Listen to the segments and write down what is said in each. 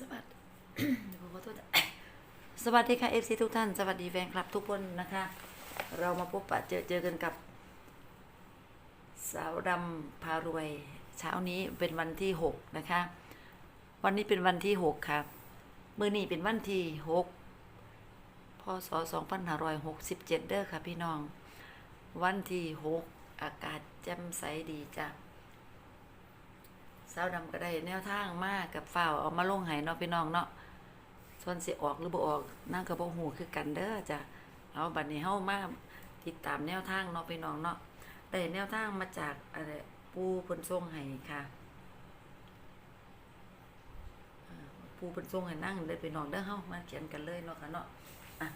สวัสดีขอโทษสวัสดีค่ะ FC ทุกท่าน สวัสดีแฟนคลับทุกคนนะคะ เรามาพบปะเจอเจอกันกับ สาวดำพารวย เช้านี้เป็นวันที่หกนะคะ วันนี้เป็นวันที่หกค่ะเมื่อนี้เป็นวันที่หกพศสองพันห้าร้อยหกสิบเจ็ดเด้อค่ะพี่น้อง วันที่หกอากาศแจ่มใสดีจ้ะ สาวดำก็ได้แนวทางมากกับฝ้าวเอามาลงให้เนาะพี่น้องเนาะส่วนสิออกหรือบ่ออกนั่งกับบ่ฮู้คือกันเด้อจ้ะเอาบัดนี้เฮามาติดตามแนวทางเนาะพี่น้องเนาะได้แนวทางมาจากอะไรปูเพิ่นส่งให้ค่ะปูเพิ่นส่งให้นั่งเด้อพี่น้องเด้อเฮามาเขียนกันเลยเนาะค่ะเนาะอะ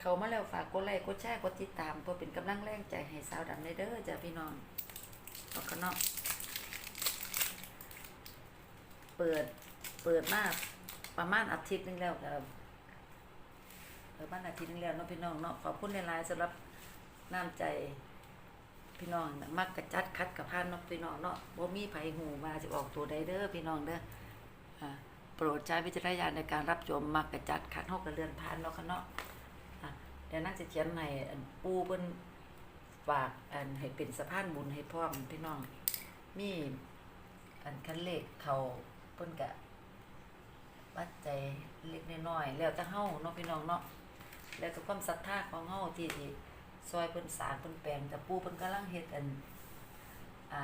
เขามาแล้วฝากกดไลค์กดแชร์กดติดตามเพื่อเป็นกำลังแรงใจให้สาวดำได้เด้อจ้ะพี่น้องเนาะค่ะเนาะ เปิด เปิดมากประมาณอาทิตย์หนึงแล้วครับประมาณอาทิตย์หนึงแล้วเนาะพี่น้องเนาะขอบคุณในไลน์สำหรับน้ำใจพี่น้องมักกระจัดคัดกับพานเนาะพี่น้องเนาะบ่มีไผหูว่าจะออกตัวใดเด้อพี่น้องเด้ออ่าโปรดใช้วิจารณญาณในการรับชมมักกระจัดคัดเฮาก็เลือนผ่านเนาะค่ะเนาะเดี๋ยวนักจะเขียนให้อันปูเพิ่นฝากอันให้เป็นสะพานบุญให้พร้อมพี่น้องมีอันคันเลขเขา พิ่นกะปัจจัยเล็กน้อยๆแล้วแต่เฮาเนาะพี่น้องเนาะแล้วก็ความศรัทธาของเฮาที่ที่ซอยเพิ่นสร้างเพิ่นแปลงแต่ปู่เพิ่นกำลังเฮ็ดอันอ่า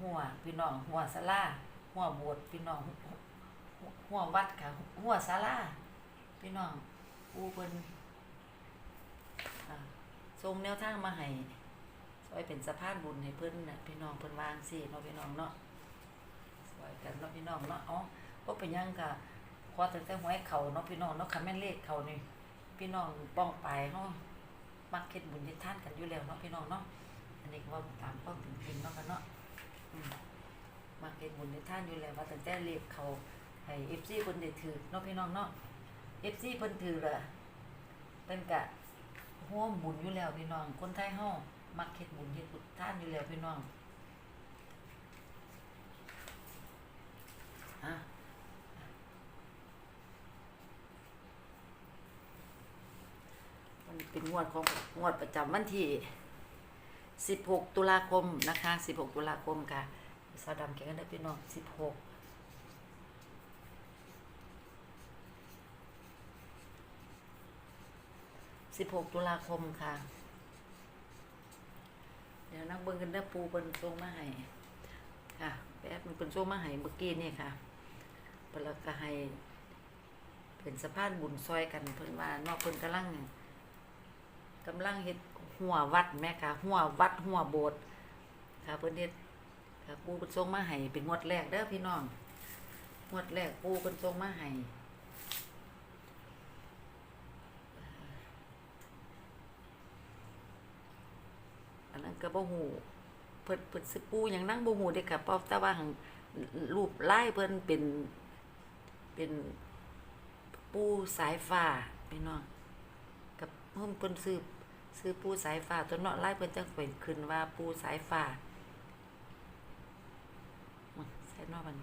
หัวพี่น้องหัวศาลาหัวโบสถ์พี่น้องหัววัดค่ะหัวศาลาพี่น้องปู่เพิ่นอ่าส่งแนวทางมาให้ เป็นสะพานบุญให้เพิ่นน่ะพี่น้องเพิ่นวางสิเนาะพี่น้องเนาะซอยกันเนาะพี่น้องเนาะอ๋อบ่เป็นยังก็ขอตั้งแต่หวยเขาเนาะพี่น้องเนาะคันแม่นเลขเขานี่พี่น้องป้องไปเฮามักเฮ็ดบุญเฮ็ดทานกันอยู่แล้วเนาะพี่น้องเนาะอันนี้ก็ว่าตามความเป็นจริงเนาะกันเนาะมักเฮ็ดบุญเฮ็ดทานอยู่แล้วว่าตั้งแต่เลขเขาให้ FC เพิ่นได้ถือเนาะพี่น้องเนาะ FC เพิ่นถือละเพิ่นก็ร่วมบุญอยู่แล้วพี่น้องคนไทยเฮา มักเฮ็ดบุญเฮ็ดบุญท่านอยู่แล้วพี่น้องอะมันเป็นงวดของงวดประจำวันที่ 16 ตุลาคมนะคะ 16 ตุลาคมค่ะสาวดำแกกันได้พี่น้อง 16 16ตุลาคมค่ะ เดี๋ยวนักเบิ่งกันเด้อปูเพิ่นส่งมาให้ค่ะแป๊บมันเพิ่นส่งมาให้เมื่อกี้นี่ค่ะเพิ่นแล้วก็ให้เป็นสะพานบุญซอยกันเพิ่นว่านอกเพิ่นกำลังกำลังเฮ็ดหัววัดแม่ค่ะหัววัดหัวโบสถ์ค่ะเพิ่นเฮ็ดค่ะปูเพิ่นส่งมาให้เป็นงวดแรกเด้อพี่น้องงวดแรกปูเพิ่นส่งมาให้ อันนั้น ก็บ่ฮู้เพิ่นเพิ่นสิปูหยังนั่งบ่ฮู้เด้ค่ะเพราะแต่ว่าหังรูปลายเพิ่นเป็นเป็นปูสายฟ้าพี่น้องกับเพิ่นเพิ่นซื้อซื้อปูสายฟ้าตัวเนาะลายเพิ่นจังเป็นขึ้นว่าปูสายฟ้าใส่นอกมัน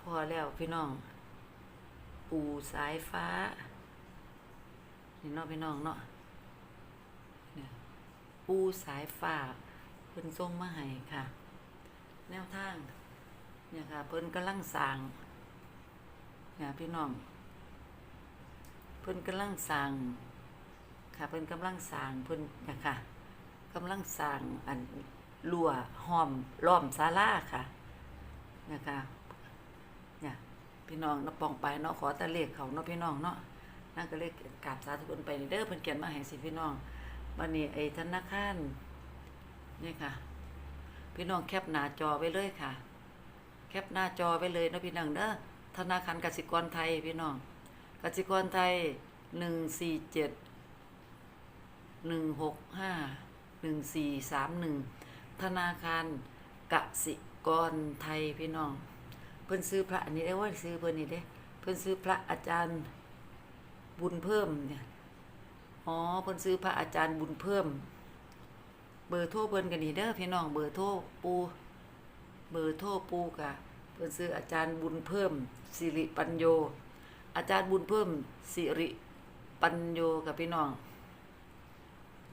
พอแล้วพี่น้อง ปูสายฟ้า นี่เนาะพี่น้องเนาะเนี่ยปูสายฟ้าเพิ่นส่งมาให้ค่ะ แนวทางเนี่ยค่ะ เพิ่นกำลังสร้างเนี่ยพี่น้อง เพิ่นกำลังสร้างค่ะ เพิ่นกำลังสร้างเพิ่นเนี่ยค่ะกำลังสร้างอันรั้วห้อมล้อมศาลาค่ะเนี่ยค่ะเนี่ยพี่น้องเนาะปองไปเนาะขอตะเลขเขาเนาะพี่น้องเนาะ นั่นก็เลยกราบสาธุคนไปเด้อเพิ่นเขียนมาให้สิพี่น้องวันนี้ไอ้ธนาคารนี่ค่ะ พี่น้องแคปหน้าจอไว้เลยค่ะ แคปหน้าจอไว้เลยนะพี่น้องเด้อธนาคารกสิกรไทยพี่น้องกสิกรไทยหนึ่งสี่เจ็ดหนึ่งหกห้าหนึ่งสี่สามหนึ่งธนาคารกสิกรไทยพี่น้อง เพิ่นซื้อพระอันนี้ได้ว่าซื้อเพิ่นนี่เด้เพิ่นซื้อพระอาจารย์ บุญเพิ่มเนี่ยอ๋อเพิ่นซื้อพระอาจารย์บุญเพิ่ม เบอร์โทรเพิ่นกันนี่เด้อพี่น้องเบอร์โทรปูเบอร์โทรปูกะเพิ่นซื้ออาจารย์บุญเพิ่มสิริปัญโย อาจารย์บุญเพิ่มสิริปัญโยกับพี่น้อง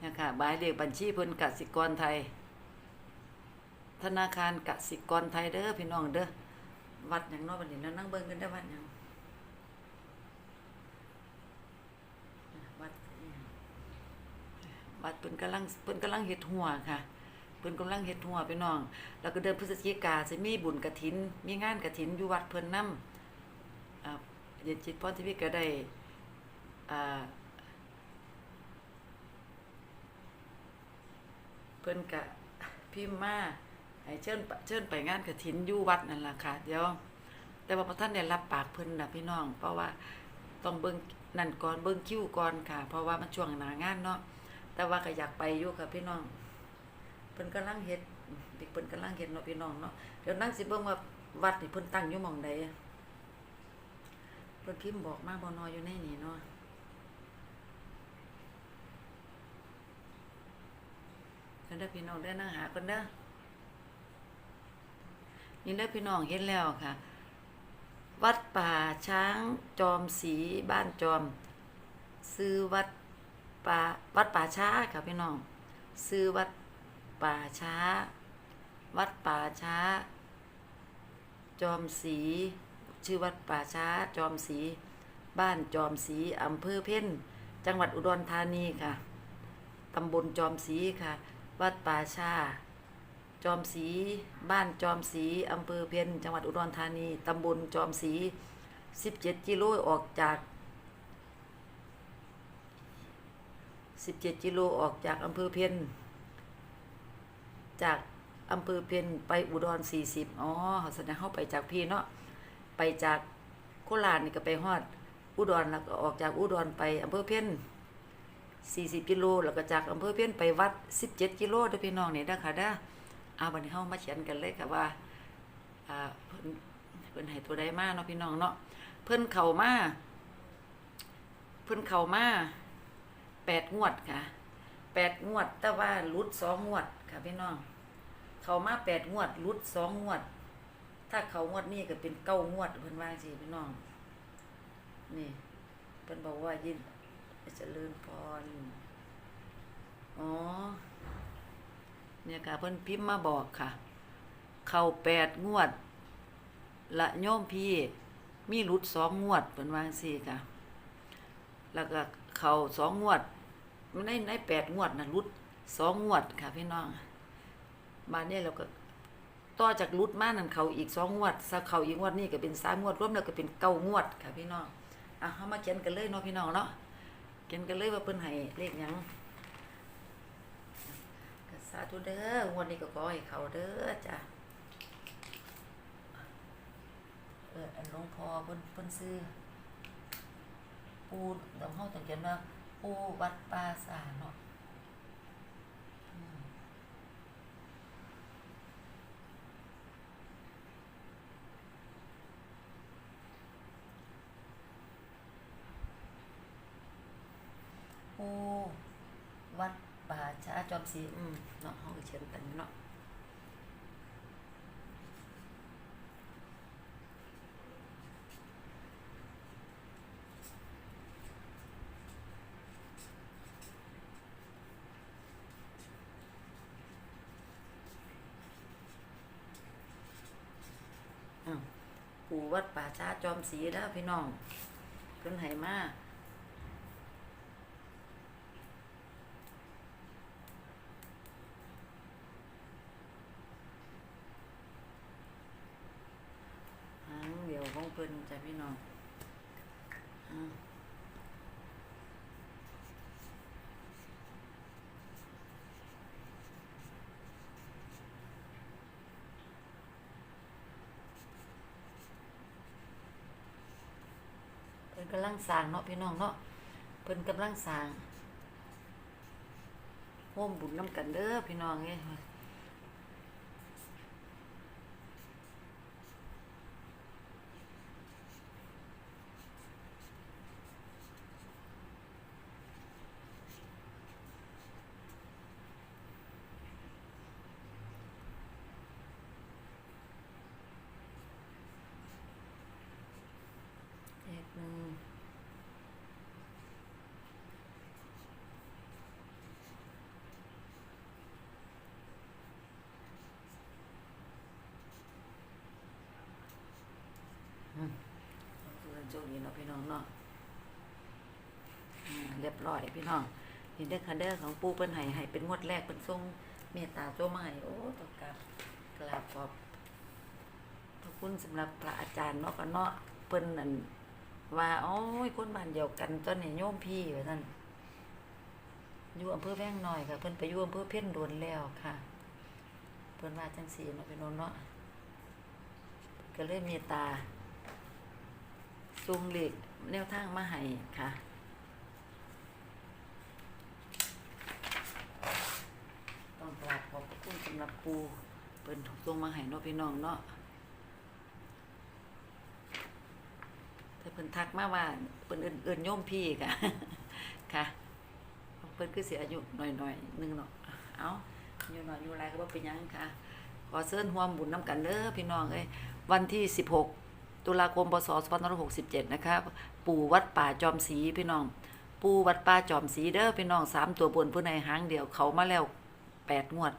นะคะหมายเลขบัญชีเพิ่นกสิกรไทย ธนาคารกสิกรไทยเด้อพี่น้องเด้อวัดหยังนาะบัดนี้แล้วนั่งเบิ่งกันได้วัดหยังวัดอิหยัง วัดเพิ่นกำลังเพิ่นกำลังเฮ็ดหัวค่ะเพิ่นกำลังเฮ็ดหัวพี่น้อง แล้วก็เดือนพฤศจิกาสิมีบุญกฐิน มีงานกฐินอยู่วัดเพิ่นนำอ่าเย็นจิตพรทีวีก็ได้อ่าเพิ่นกะพิมพ์มาให้เชิญเชิญไปงานกฐินอยู่วัดนั่นล่ะค่ะเดี๋ยวแต่ว่าพระท่านได้รับปากเพิ่นนะพี่น้อง เพราะว่าต้องเบิ่งนั่นก่อนเบิ่งคิวก่อนค่ะ เพราะว่ามันช่วงหนางานเนาะ แต่ว่าก็อยากไปอยู่ค่ะพี่น้องเพิ่นกำลังเฮ็ดเพิ่นกำลังเฮ็ดเนาะพี่น้องเนาะเดี๋ยวนั่งสิเบิ่งว่าวัดนี่เพิ่นตั้งอยู่หม่องใดเพิ่นพิมพ์บอกมาบ่นอยอยู่ในนี่เนาะเด้พี่น้องเด้นั่งหาคนเด้อนี่เด้พี่น้องเห็นแล้วค่ะ วัดป่าช้างจอมศรีบ้านจอม ซื้อวัด ป่าวัดป่าช้าค่ะพี่น้อง ซื้อวัดป่าช้า วัดป่าช้า จอมศรีชื่อวัดป่าช้า จอมศรีบ้านจอมศรีอำเภอเพ่นจังหวัดอุดรธานีค่ะตำบลจอมศรีค่ะ วัดป่าช้า จอมศรีบ้านจอมศรีอำเภอเพียนจังหวัดอุดรธานีตำบลจอมศรี17 กิโลออกจาก 17กิโลออกจากอำเภอเพียนจากอำเภอเพียนไปอุดร 40อ๋อแสดงเข้าไปจากพี่เนาะไปจากโคราชนี่ก็ไปฮอด อุดรแล้วก็ออกจากอุดรไปอำเภอเพียน40กิโลแล้วก็จากอำเภอเพี้ยนไปวัด 17กิโลเด้อพี่น้องนี่เด้อค่ะเด้อเอาบัดนี้เฮามาเขียนกันเลยค่ะว่าอ่าเพิ่นเพิ่นให้ตัวใดมาเนาะพี่น้องเนาะเพิ่นเข้ามาเพิ่นเข้ามา 8งวดค่ะ8งวด แต่ว่าลุด2งวดค่ะพี่น้อง เขามา8งวดลุด2งวด ถ้าเขางวดนี้ก็เป็น9งวดเพิ่นว่าจังซี่พี่น้อง นี่เพิ่นบอกว่ายินจะเจริญพรอ๋อ เนี่ยค่ะเพิ่นพิมพ์มาบอกค่ะ เข้าแปดงวด ละโยมพี่ มีลุดสองงวดเพิ่นวาจั่งซี่ค่ะ แล้วก็เข้าสองงวด ในในแปดงวดนะหลุดสองงวดค่ะพี่น้องมาเนี่ยเราก็ต่อจากหลุดมานั่นเขาอีกสองงวดถ้าเขาอีกงวดนี่ก็เป็นสามงวดรวมแล้วก็เป็นเก้างวดค่ะพี่น้องอะเฮามาเขียนกันเลยเนาะพี่น้องเนาะเขียนกันเลยว่าเพิ่นให้เลขยังกสาธุเด้องวดนี้ก็ขอให้เขาเด้อจ้ะเอออันหลวงพ่อเพิ่นเพิ่นซื้อปูเดี๋ยวเฮาต้องเขียนว่า ปูวัดป่าสาเนาะปูวัดป่าช้าจอมศรีอืมเนาะเฮาก็เขียนกันเนาะ อ้าว ปู่วัดป่าช้าจอมศรีแล้วพี่น้องเพิ่นไห่มาหางเดียวของเพิ่นจ้ะพี่น้อง พิ่นกำลังสร้างเนาะพี่น้องเนาะเพิ่นกำลังสร้างร่วมบุญน้ำกันเด้อพี่น้องเอ้ ยนี่เนาะพี่น้องเนาะอ่าเรียบร้อยพี่น้องนี่เด้ค่ะเด้อของปูเปิ้นให้ให้เป็นงวดแรกเปิ้นทรงเมตตาโจมาให้โอ้ต้องกราบกราบขอบพระคุณสำหรับพระอาจารย์เนาะก็เนาะเปิ้นนั่นว่าโอ้ยคนบ้านเดียวกันตอนนี้โยมพี่ว่าซั่นอยู่อำเภอแว้งน้อยค่ะเพิ่นไปอยู่อำเภอเพ่นโดนแล้วค่ะ เพิ่นว่าจังซี่เนาะพี่น้องเนาะก็เลยเมตตา ซุงเหล็กแนวทางมาให้ค่ะ ต้องกราบขอบคุณสำหรับปูเปิ้นถูกส่งมาให้เนาะพี่น้องเนาะแต่เพิ่นทักมาว่าเพิ่นเอิ้นเอิ้นโยมพี่ค่ะ ค่ะเพิ่นคือสิอายุหน่อยๆหนึงเนาะ เอาอยู่น้อยอยู่หลายก็บ่เป็นยังค่ะ ขอเชิญร่วมบุญนํกันเด้อพี่น้องเอ้ยวันที่16 ตุลาคมพศ2567 นะครับปู่วัดป่าจอมศรีพี่น้อง ปู่วัดป่าจอมศรีเด้อพี่น้องสามตัวบนผู้ในหางเดียวเขามาแล้วแปดงวด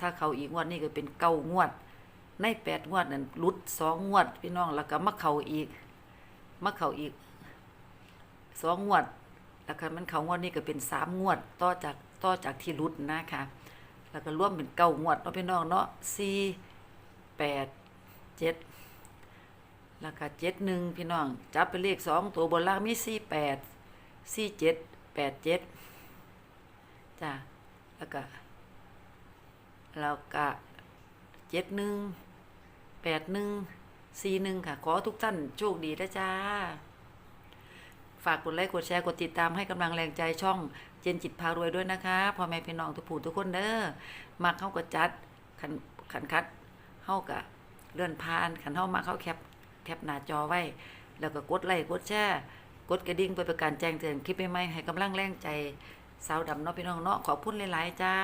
ถ้าเขาอีกงวดนี่ก็เป็นเก้างวด ในแปดงวดนั้นลุดสองงวด พี่น้องแล้วก็มาเขาอีกมาเขาอีกสองงวด แล้วก็มันเขางวดนี่ก็เป็นสามงวด ต่อจากต่อจากที่ลุดนะคะแล้วก็รวมเป็นเก้างวดเนาะพี่น้องเนาะสี่แปดเจ็ด แล้วก็เจ็ดหนึ่งพี่น้อง จับเป็นเลขสองตัวบนล่างมีสี่แปดสี่เจ็ดแปดเจ็ดจ้ะแล้วก็แล้วก็เจ็ดหนึ่งแปดหนึ่งสี่หนึ่งค่ะ ขอทุกท่านโชคดีนะจ้า ฝากกดไลค์กดแชร์กดติดตามให้กำลังแรงใจช่องเจนจิตพารวยด้วยนะคะพ่อแม่พี่น้องทุกผู้ทุกคนเด้อมักเข้าก็จัดขันขันคัดเข้ากับเลื่อนผ่านขันเข้ามาเข้าแคป แคปหน้าจอไว้ แล้วก็กดไลค์กดแชร์กดกระดิ่งเพื่อเป็นการแจ้งเตือนคลิปใหม่ๆให้กำลังแรงใจสาวดำเนาะพี่น้องเนาะขอบคุณหลายๆจ้า